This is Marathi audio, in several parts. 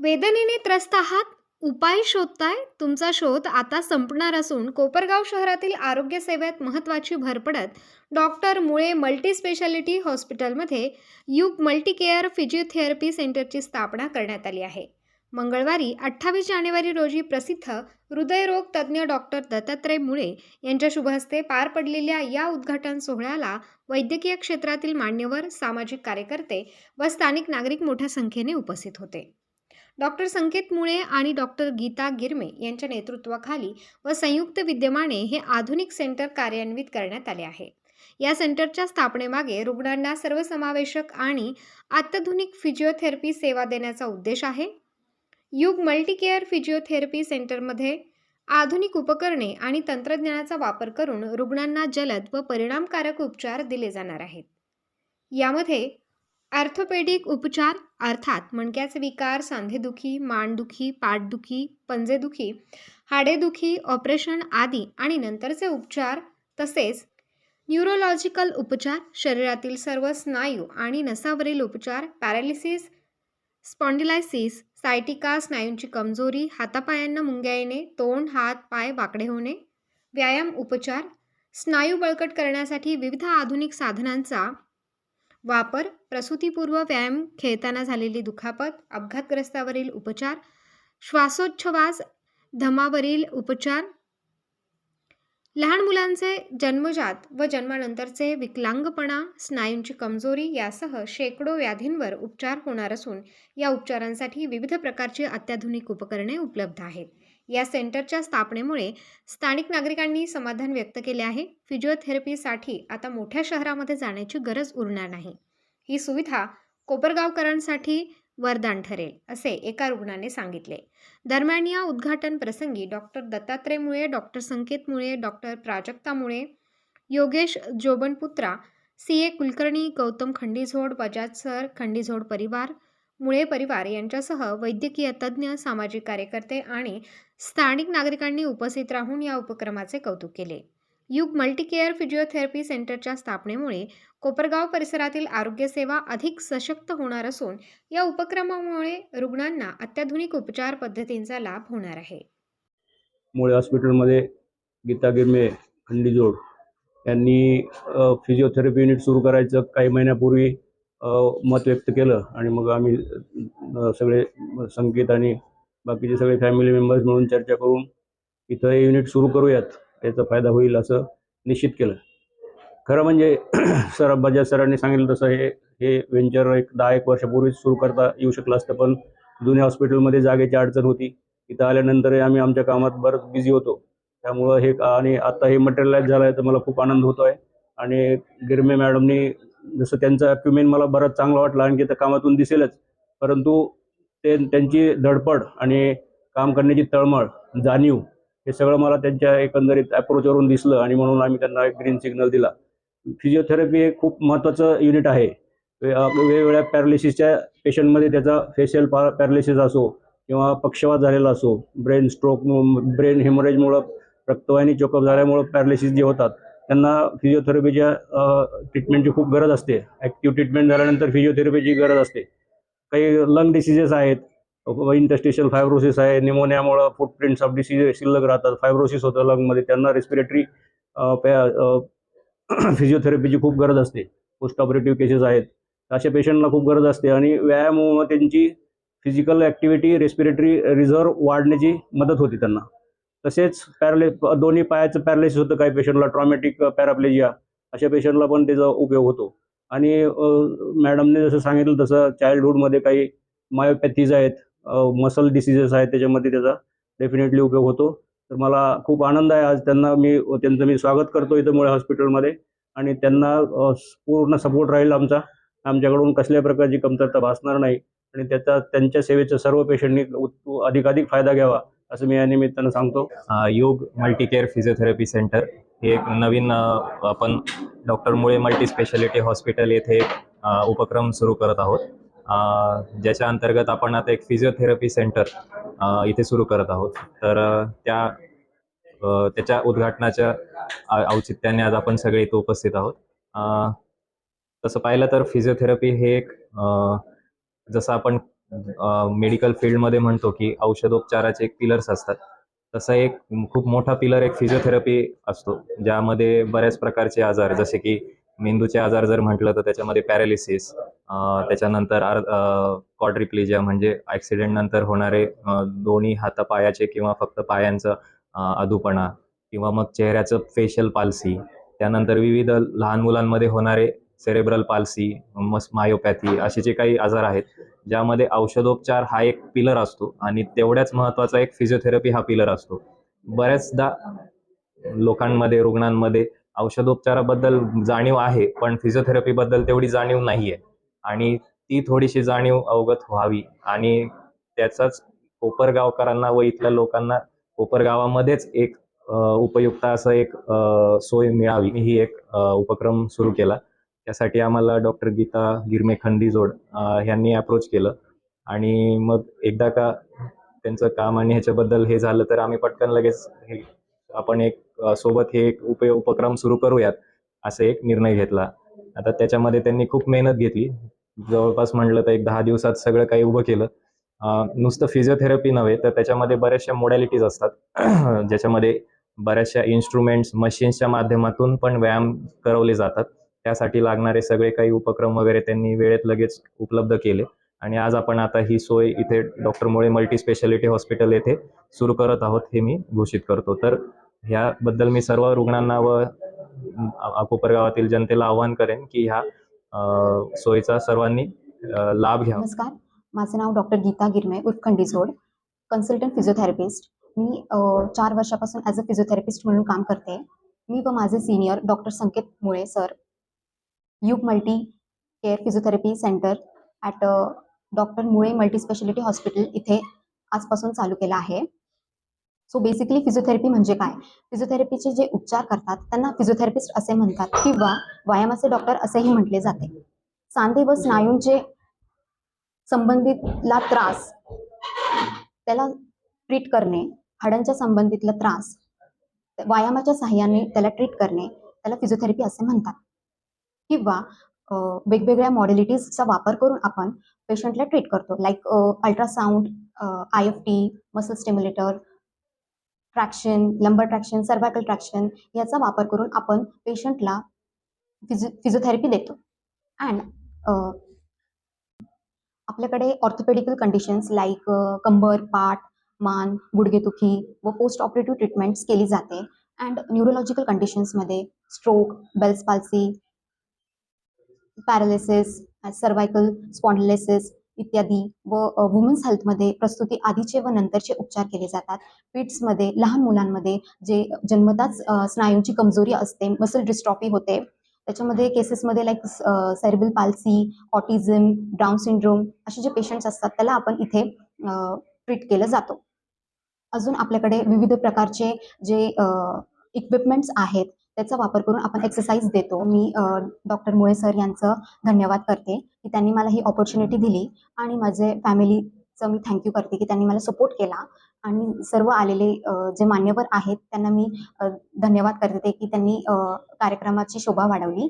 वेदनेने त्रस्त आहात? उपाय शोधताय? तुमचा शोध आता संपणार असून कोपरगाव शहरातील आरोग्य सेवेत महत्त्वाची भर पडत डॉक्टर मुळे मल्टी स्पेशालिटी हॉस्पिटलमध्ये युग मल्टीकेअर फिजिओथेरपी सेंटरची स्थापना करण्यात आली आहे. मंगळवारी अठ्ठावीस जानेवारी रोजी प्रसिद्ध हृदयरोग तज्ज्ञ डॉक्टर दत्तात्रय मुळे यांच्या शुभहस्ते पार पडलेल्या या उद्घाटन सोहळ्याला वैद्यकीय क्षेत्रातील मान्यवर सामाजिक कार्यकर्ते व स्थानिक नागरिक मोठ्या संख्येने उपस्थित होते. डॉक्टर संकेत मुळे आणि डॉक्टर गीता गिरमे यांच्या नेतृत्वाखाली व संयुक्त विद्यमाने हे आधुनिक सेंटर कार्यान्वित करण्यात आले आहे. या सेंटरच्या स्थापनेमागे रुग्णांना सर्वसमावेशक आणि अत्याधुनिक फिजिओथेरपी सेवा देण्याचा उद्देश आहे. युग मल्टीकेअर फिजिओथेरपी सेंटरमध्ये आधुनिक उपकरणे आणि तंत्रज्ञानाचा वापर करून रुग्णांना जलद व परिणामकारक उपचार दिले जाणार आहेत. यामध्ये ऑर्थोपेडिक उपचार अर्थात मणक्याचे विकार सांधेदुखी मानदुखी पाठदुखी पंजेदुखी हाडेदुखी ऑपरेशन आदी आणि नंतरचे उपचार तसेच न्यूरोलॉजिकल उपचार शरीरातील सर्व स्नायू आणि नसावरील उपचार पॅरालिसिस स्पॉन्डिलायसिस सायटिका स्नायूंची कमजोरी हातापायांना मुंग्या येणे तोंड हात पाय वाकडे होणे व्यायाम उपचार स्नायू बळकट करण्यासाठी विविध आधुनिक साधनांचा वापर प्रसूतीपूर्व व्यायाम खेळताना झालेली दुखापत अपघातग्रस्तावरील उपचार श्वासोच्छवास धमावरील उपचार लहान मुलांचे जन्मजात व जन्मानंतरचे विकलांगपणा स्नायूंची कमजोरी यासह शेकडो व्याधींवर उपचार होणार असून या उपचारांसाठी विविध प्रकारची अत्याधुनिक उपकरणे उपलब्ध आहेत. या सेंटरच्या स्थापनेमुळे स्थानिक नागरिकांनी समाधान व्यक्त केले आहे. फिजिओथेरपीसाठी आता मोठ्या शहरामध्ये जाण्याची गरज उरणार नाही. ही सुविधा कोपरगावकरांसाठी वरदान ठरेल असे एका रुग्णाने सांगितले. दरम्यान या उद्घाटन प्रसंगी डॉक्टर दत्तात्रय मुळे doctor Sanket Mule doctor Prajakta Mule Yogesh Jobanputra C. A. Kulkarni Gautam Khandizod Bajaj sir Khandizod परिवार मुळे परिवार यांच्यासह वैद्यकीय तज्ज्ञ सामाजिक कार्यकर्ते आणि स्थानिक नागरिकांनी उपस्थित राहून या उपक्रमाचे कौतुक केले. युग मल्टीकेअर फिजिओथेरपी सेंटरच्या स्थापनेमुळे कोपरगाव परिसरातील आरोग्यसेवा अधिक सशक्त होणार असून या उपक्रमामुळे रुग्णांना अत्याधुनिक उपचार पद्धतींचा लाभ होणार आहे. मुळे हॉस्पिटलमध्ये गीता गिरमे खंडीजोड यांनी फिजिओथेरपी युनिट सुरू करायचं काही महिन्यापूर्वी मत व्यक्त केलं आणि मग आम्ही सगळे संकेत आणि बाकीचे सगळे फॅमिली मेंबर्स मिळून चर्चा करून इथं हे युनिट सुरू करूयात याचा फायदा होईल असं निश्चित केलं. खरं म्हणजे सर बजाज सरांनी सांगितलं तसं हे हे व्हेंचर एक दहा एक वर्षापूर्वीच सुरू करता येऊ शकलं असतं पण जुन्या हॉस्पिटलमध्ये जागेची अडचण होती. इथं आल्यानंतर आम्ही आमच्या कामात बरंच बिझी होतो. त्यामुळं हे आणि आता हे मटेरियलाइज झालं आहे तर मला खूप आनंद होतो आहे आणि गिरमे मॅडमनी जसं त्यांचं अक्युमेन मला बरंच चांगलं वाटलं आणखी त्या कामातून दिसेलच. परंतु ते त्यांची धडपड आणि काम करण्याची तळमळ जाणीव हे सगळं मला त्यांच्या एकंदरीत अप्रोचवरून दिसलं आणि म्हणून आम्ही त्यांना एक ग्रीन सिग्नल दिला. फिजिओथेरपी हे खूप महत्त्वाचं युनिट आहे. वेगवेगळ्या पॅरालिसिसच्या पेशंटमध्ये त्याचा फेशियल पा पॅरालिसिस असो किंवा पक्षवात झालेला असो ब्रेन स्ट्रोक ब्रेन हेमरेजमुळं रक्तवाहिनी चोकअप झाल्यामुळं पॅरालिसिस जे होतात त्यांना फिजिओथेरपीच्या ट्रीटमेंटची खूप गरज असते. ॲक्टिव्ह ट्रीटमेंट झाल्यानंतर फिजिओथेरपीची गरज असते. काही लंग डिसिजेस आहेत. इंटस्टिशियल फायब्रोसिस आहे. निमोनियामुळं फुटप्रिंट्स ऑफ डिसीज शिल्लक राहतात. फायब्रोसिस होतं लंगमध्ये त्यांना रेस्पिरेटरी फिजिओथेरपीची खूप गरज असते. पोस्ट ऑपरेटिव्ह केसेस आहेत. अशा पेशंटला खूप गरज असते. आणि व्यायामामुळे त्यांची फिजिकल ॲक्टिव्हिटी रेस्पिरेटरी रिझर्व वाढण्याची मदत होते त्यांना. तसेच पॅरले दोन्ही पायाचं पॅरालिसिस होतं काही पेशंटला ट्रॉमॅटिक पॅराप्लेजिया अशा पेशंटला पण त्याचा उपयोग होतो. आणि मॅडमने जसं सांगितलं तसं चाइल्डहुडमध्ये काही मायोपॅथीज आहेत मसल डिसिजेस आहेत त्याच्यामध्ये त्याचा डेफिनेटली उपयोग होतो. तर मला खूप आनंद आहे. आज त्यांना मी त्यांचं मी स्वागत करतो इथं मुळे हॉस्पिटलमध्ये आणि त्यांना पूर्ण सपोर्ट राहील आमचा. आमच्याकडून कसल्या प्रकारची कमतरता भासणार नाही. आणि त्याचा त्यांच्या सेवेचा सर्व पेशंटनी अधिकाधिक फायदा घ्यावा. असं मी या निमित्तानं सांगतो. योग मल्टीकेअर फिजिओथेरपी सेंटर हे एक नवीन आपण डॉक्टर मुळे मल्टी स्पेशालिटी हॉस्पिटल येथे एक उपक्रम सुरू करत आहोत. ज्याच्या अंतर्गत आपण आता एक फिजिओथेरपी सेंटर इथे सुरू करत आहोत. तर त्या त्याच्या उद्घाटनाच्या औचित्याने आज आपण सगळे इथे उपस्थित आहोत. तसं पाहिलं तर फिजिओथेरपी हे एक जसं आपण मेडिकल फील्डमध्ये म्हणतो की औषधोपचाराचे एक पिलर्स असतात. तसं एक खूप मोठा पिलर एक फिजिओथेरपी असतो ज्यामध्ये बऱ्याच प्रकारचे आजार जसे की मेंदूचे आजार जर म्हटलं तर त्याच्यामध्ये पॅरालिसिस त्याच्यानंतर आर कॉड्रिप्लिजिया म्हणजे ॲक्सिडेंट नंतर होणारे दोन्ही हातापायाचे किंवा फक्त पायांचं अधुपणा अधूपणा किंवा मग चेहऱ्याचं फेशियल पालसी त्यानंतर विविध लहान मुलांमध्ये होणारे सेरेब्रल पाल्सी मस मायोपॅथी असे जे काही आजार आहेत ज्यामध्ये औषधोपचार हा एक पिलर असतो आणि तेवढ्याच महत्त्वाचा एक फिजिओथेरपी हा पिलर असतो. बऱ्याचदा लोकांमध्ये रुग्णांमध्ये औषधोपचाराबद्दल जाणीव आहे पण फिजिओथेरपीबद्दल तेवढी जाणीव नाही आहे आणि ती थोडीशी जाणीव अवगत व्हावी आणि त्याचाच कोपरगावकरांना व इथल्या लोकांना कोपरगावामध्येच एक उपयुक्त असं एक सोय मिळावी. ही एक उपक्रम सुरू केला. त्यासाठी आम्हाला डॉक्टर गीता गिरमे खंडीजोड यांनी अप्रोच केलं. आणि मग एकदा का त्यांचं काम आणि ह्याच्याबद्दल हे झालं तर आम्ही पटकन लगेच हे आपण एक सोबत हे एक उप उपक्रम सुरू करूयात असे एक निर्णय घेतला. आता त्याच्यामध्ये त्यांनी खूप मेहनत घेतली. जवळपास म्हटलं तर एक दहा दिवसात सगळं काही उभं केलं. नुसतं फिजिओथेरपी नव्हे तर त्याच्यामध्ये बऱ्याचशा मोडॅलिटीज असतात. ज्याच्यामध्ये बऱ्याचशा इन्स्ट्रुमेंट्स मशीन्सच्या माध्यमातून पण व्यायाम करवले जातात. त्यासाठी लागणारे सगळे काही उपक्रम वगैरे त्यांनी वेळेत लगेच उपलब्ध केले. आणि आज आपण आता ही सोय इथे डॉक्टर मुळे मल्टी स्पेशालिटी हॉस्पिटल येथे सुरू करत आहोत हे मी घोषित करतो. तर ह्याबद्दल मी सर्व रुग्णांना व अ- कोपरगावातील जनतेला आवाहन करेन की ह्या सोयीचा सर्वांनी लाभ घ्या नमस्कार. माझं नाव डॉक्टर गीता गिरमे उर्फ खंडीजोड कन्सल्टंट फिजिओथेरपिस्ट मी चार वर्षापासून ॲज अ फिजिओथेरपिस्ट म्हणून काम करते. मी व माझे senior doctor Sanket Mule sir Yug multi care physiotherapy centre at doctor Mule multispeciality hospital इथे आजपासून चालू केलं आहे. सो बेसिकली फिजिओथेरपी म्हणजे काय? फिजिओथेरपीचे जे उपचार करतात त्यांना फिजिओथेरपिस्ट असे म्हणतात किंवा व्यायामाचे डॉक्टर असेही म्हटले जाते. सांधे व स्नायूंचे संबंधितला त्रास त्याला ट्रीट करणे हाडांच्या संबंधितला त्रास व्यायामाच्या सहाय्याने त्याला ट्रीट करणे त्याला फिजिओथेरपी असे म्हणतात. किंवा वेगवेगळ्या मॉडेलिटीजचा वापर करून आपण पेशंटला ट्रीट करतो. Like ultrasound I F T muscle stimulator traction lumbar traction cervical traction याचा वापर करून आपण पेशंटला फिजि फिजिओथेरपी देतो. अँड आपल्याकडे ऑर्थोपेडिकल कंडिशन्स लाईक कंबर पाठ मान गुडघेदुखी व पोस्ट ऑपरेटिव्ह ट्रीटमेंट्स केली जाते. And neurological कंडिशन्समध्ये stroke Bell's palsy paralysis cervical spondylosis इत्यादी व वुमन्स हेल्थमध्ये प्रस्तुती आधीचे व नंतरचे उपचार केले जातात. पिट्समध्ये लहान मुलांमध्ये जे जन्मताच स्नायूंची कमजोरी असते मसल डिस्ट्रॉफी होते. त्याच्यामध्ये केसेसमध्ये like cerebral palsy autism Down syndrome असे जे पेशंट्स असतात त्याला आपण इथे ट्रीट केलं जातो. अजून आपल्याकडे विविध प्रकारचे जे इक्विपमेंट्स आहेत त्याचा वापर करून आपण एक्सरसाइज देतो. मी डॉक्टर मुळे सर यांचं धन्यवाद करते की त्यांनी मला ही ऑपॉर्च्युनिटी दिली आणि माझे फॅमिलीचं मी थँक्यू करते की त्यांनी मला सपोर्ट केला आणि सर्व आलेले जे मान्यवर आहेत त्यांना मी धन्यवाद करते की त्यांनी कार्यक्रमाची शोभा वाढवली.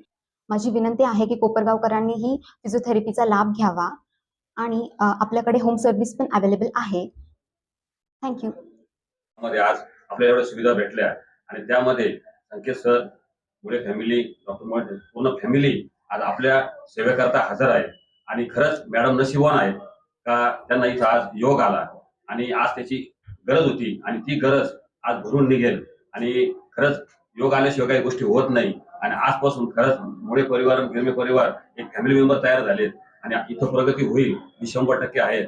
माझी विनंती आहे की कोपरगावकरांनी ही फिजिओथेरपीचा लाभ घ्यावा आणि आपल्याकडे होम सर्व्हिस पण अवेलेबल आहे. थँक्यू मध्ये आज आपल्याला एवढ्या सुविधा भेटल्या आणि त्यामध्ये Sanket sir Mule family doctor Mule पूर्ण फॅमिली आज आपल्या सेवेकरता हजर आहे. आणि खरंच मॅडम नशिबवान आहेत का त्यांना इथं आज योग आला. आणि आज त्याची गरज होती आणि ती गरज आज भरून निघेल. आणि खरंच योग आल्याशिवाय काही गोष्टी होत नाही. आणि आजपासून खरंच मुळे परिवार गिरमे परिवार एक फॅमिली मेंबर तयार झालेत. आणि इथं प्रगती होईल ही शंभर टक्के आहे.